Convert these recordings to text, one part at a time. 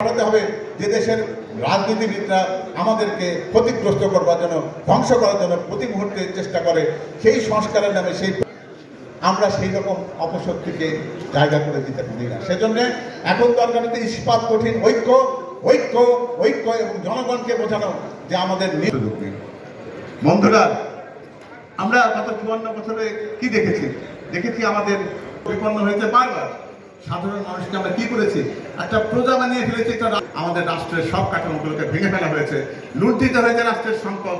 বাড়াতে হবে যে দেশের রাজনীতিবিদরা আমাদেরকে ক্ষতিগ্রস্ত করবার জন্য, ধ্বংস করার জন্য প্রতি মুহূর্তে চেষ্টা করে, সেই সংস্কারের নামে সেই আমরা সেই রকম অপশক্তিকে জায়গা করে দিতে পারি না। সেজন্য এখন দরকার হচ্ছে ইস্পাত কঠিন, ঐক্য ঐক্য ঐক্য এবং জনগণকে বোঝানো যে আমাদের বন্ধুরা, আমরা গত চুয়ান্ন বছরে কি দেখেছি? দেখেছি আমাদের বিপন্ন হয়েছে বারবার। সাধারণ মানুষকে আমরা কি করেছি? একটা প্রজা বানিয়ে ফেলেছি, একটা আমাদের রাষ্ট্রের সব কাঠামোগুলোকে ভেঙে ফেলা হয়েছে। লুণ্ঠিত হয়েছে রাষ্ট্রের সম্পদ,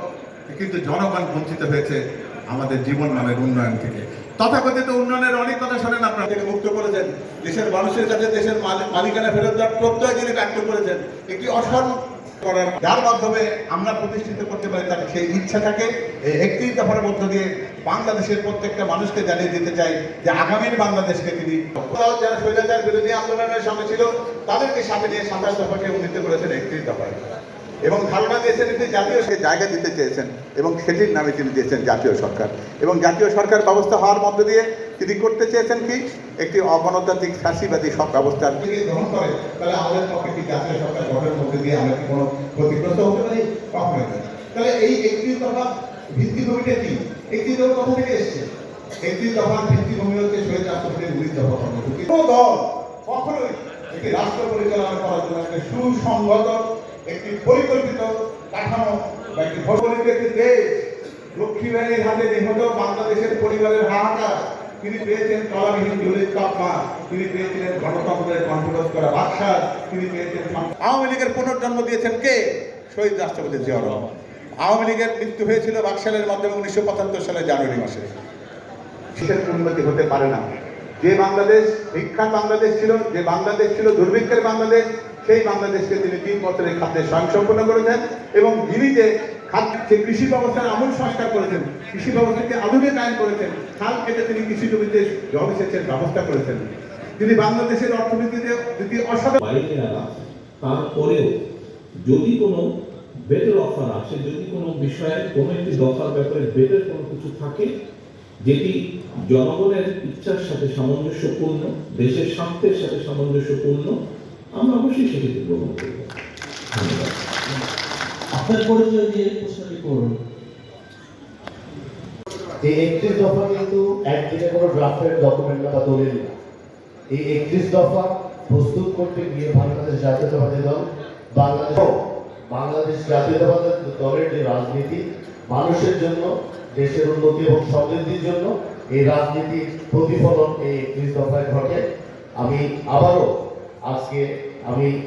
কিন্তু জনগণ বঞ্চিত হয়েছে আমাদের জীবন মানের উন্নয়ন থেকে। তথাকথিত উন্নয়নের অনেক কথা শোনেন আপনারা। থেকে মুক্ত করেছেন। দেশের মানুষের কাছে দেশের মালি- মালিকানা ফেরত দেওয়ার প্রত্যয় যিনি ব্যক্ত করেছেন। একটি অসম্মান করার যার মাধ্যমে আমরা প্রতিষ্ঠিত করতে পারি তার সেই ইচ্ছাটাকে একত্রিশ দফার মধ্য দিয়ে বাংলাদেশের প্রত্যেকটা মানুষকে জানিয়ে দিতে চাই যে আগামীর বাংলাদেশকে তিনি যারা স্বৈরাচার বিরোধী আন্দোলনের সঙ্গে ছিল, তাদেরকে সাথে নিয়ে সাতাশ দফাকে উন্নীত করেছেন একত্রিশ দফায় এবং ধারণা দিয়েছেন তিনি জাতীয় সে জায়গা দিতে চেয়েছেন এবং সেটির নামে তিনি দিয়েছেন জাতীয় সরকার। এবং জাতীয় সরকার ব্যবস্থা হওয়ার মধ্য দিয়ে তিনি করতে চেয়েছেন কি? একটি অগণতান্ত্রিক ফ্যাসিবাদী সব ব্যবস্থা। যদি গ্রহণ করে তাহলে আমাদের পক্ষে কি জাতীয় সরকার গঠনের মধ্যে দিয়ে আমরা কি কোনো ক্ষতিগ্রস্ত হতে পারি? কখনোই তাহলে এই একত্রিশ দফা ভিত্তিভূমিটা কি? একত্রিশ দফা কোথা থেকে এসছে? একত্রিশ দফার ভিত্তিভূমি হচ্ছে শহীদ রাষ্ট্রপতির উনিশ দফা কোনো দল কখনোই একটি রাষ্ট্র পরিচালনা করার জন্য একটা সুসংগত একটি পরিকল্পিত কাঠামো বা একটি ভৌগোলিক একটি দেশ লক্ষ্মী হাতে নিহত বাংলাদেশের পরিবারের হাহাকার। তিনি পেয়েছেন কলাবিহীন জলিত তাপমা তিনি পেয়েছিলেন গণতন্ত্রের কণ্ঠরোধ করা বাদশাহ তিনি পেয়েছেন আওয়ামী লীগের পুনর্জন্ম দিয়েছেন কে? শহীদ রাষ্ট্রপতি জিয়াউর রহমান। আওয়ামী লীগের মৃত্যু হয়েছিল বাকশালের মাধ্যমে উনিশশো পঁচাত্তর সালে জানুয়ারি মাসে। কিসের উন্নতি হতে পারে না। যে বাংলাদেশ ভিক্ষার বাংলাদেশ ছিল, যে বাংলাদেশ ছিল দুর্ভিক্ষের বাংলাদেশ সেই বাংলাদেশকে তিনি তিন বছরের খাদ্যে স্বয়ংসম্পূর্ণ করেছেন এবং যিনি যে কৃষি ব্যবস্থার আমূল সংস্কার করেছেন, কৃষি ব্যবস্থাকে আধুনিক আইন করেছেন, খাল কেটে তিনি কৃষি জমিতে জলসেচের ব্যবস্থা করেছেন। তিনি বাংলাদেশের অর্থনীতিতে যদি অসাধারণ তারপরেও যদি কোনো বেটার অফার আসে, যদি কোনো বিষয়ে কোনো একটি দফার ব্যাপারে বেটার কোনো কিছু থাকে, যেটি জনগণের ইচ্ছার সাথে সামঞ্জস্যপূর্ণ, দেশের স্বার্থের সাথে সামঞ্জস্যপূর্ণ আমরা অবশ্যই সেটিকে গ্রহণ করব আপনার পরিচয় দিয়ে প্রশ্নটি করুন। এই একত্রিশ দফা কিন্তু একদিনে কোনো ড্রাফটের ডকুমেন্ট বা দলিল না এই একত্রিশ দফা প্রস্তুত করতে গিয়ে বাংলাদেশ জাতীয়তাবাদী দল, বাংলাদেশ বাংলাদেশ জাতীয়তাবাদী দলের যে রাজনীতি, মানুষের জন্য, দেশের উন্নতি এবং সমৃদ্ধির জন্য এই রাজনীতির প্রতিফলন এই একত্রিশ দফায় ঘটে। আমি আবারও আজকে আমি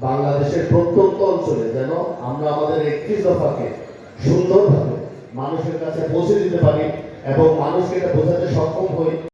বাংলাদেশের প্রত্যন্ত অঞ্চলে যেন আমরা আমাদের একত্রিশ দফাকে সুন্দরভাবে মানুষের কাছে পৌঁছে দিতে পারি এবং মানুষকে এটা বোঝাতে সক্ষম হই।